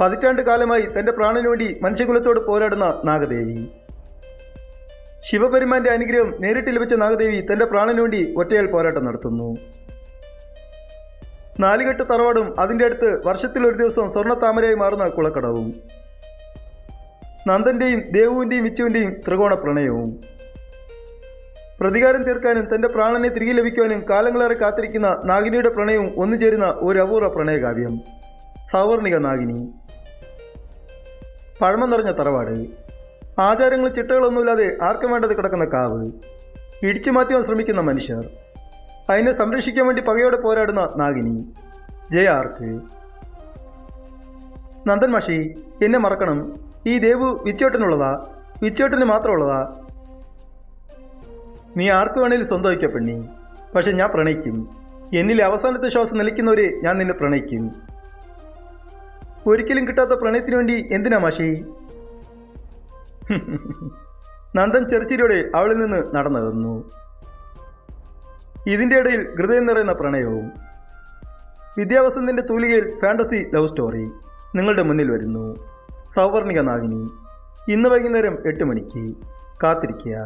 പതിറ്റാണ്ട് കാലമായി തന്റെ പ്രാണനു വേണ്ടി മനുഷ്യകുലത്തോട് പോരാടുന്ന നാഗദേവി. ശിവപെരുമാന്റെ അനുഗ്രഹം നേരിട്ട് ലഭിച്ച നാഗദേവി തന്റെ പ്രാണനു വേണ്ടി ഒറ്റയാൽ പോരാട്ടം നടത്തുന്നു. നാലുകെട്ട് തറവാടും അതിന്റെ അടുത്ത് വർഷത്തിൽ ഒരു ദിവസം സ്വർണ താമരയായി മാറുന്ന കുളക്കടവും. നന്ദന്റെയും ദേവുവിന്റെയും വിച്ചുവിന്റെയും ത്രികോണ പ്രണയവും. പ്രതികാരം തീർക്കാനും തന്റെ പ്രാണനെ തിരികെ ലഭിക്കുവാനും കാലങ്ങളേറെ കാത്തിരിക്കുന്ന നാഗിനിയുടെ പ്രണയവും ഒന്നുചേരുന്ന ഒരു അപൂർവ പ്രണയകാവ്യം. സൗവർണിക നാഗിനി. പഴമ നിറഞ്ഞ തറവാട്. ആചാരങ്ങൾ ചിട്ടകളൊന്നുമില്ലാതെ ആർക്കും വേണ്ടത് കിടക്കുന്ന കാവ്. ഇടിച്ചു മാറ്റുവാൻ ശ്രമിക്കുന്ന മനുഷ്യർ. അതിനെ സംരക്ഷിക്കാൻ വേണ്ടി പകയോടെ പോരാടുന്ന നാഗിനി. ജയ ആർക്ക്? നന്ദൻ മാഷി എന്നെ മറക്കണം. ഈ ദേവു വിച്ചോട്ടനുള്ളതാ. വിച്ചോട്ടന് മാത്രമുള്ളതാ. നീ ആർക്ക് വേണേലും സ്വന്തമാക്കിയ പെണ്ണി. പക്ഷെ ഞാൻ പ്രണയിക്കും. എന്നിലെ അവസാനത്തെ ശ്വാസം നിലയ്ക്കുന്നവരെ ഞാൻ നിന്നെ പ്രണയിക്കും. ഒരിക്കലും കിട്ടാത്ത പ്രണയത്തിന് വേണ്ടി എന്തിനാ മാഷി? നന്ദൻ ചെറുച്ചിരിയോടെ അവളിൽ നിന്ന് നടന്നതെന്നു ഇതിന്റെ ഇടയിൽ ഹൃദയം നിറയുന്ന പ്രണയവും വിദ്യാവസന്തിന്റെ തൂലികയിൽ ഫാന്റസി ലവ് സ്റ്റോറി നിങ്ങളുടെ മുന്നിൽ വരുന്നു. സൗവർണിക നാഗിനി ഇന്ന് വൈകുന്നേരം എട്ട് മണിക്ക് കാത്തിരിക്കുക.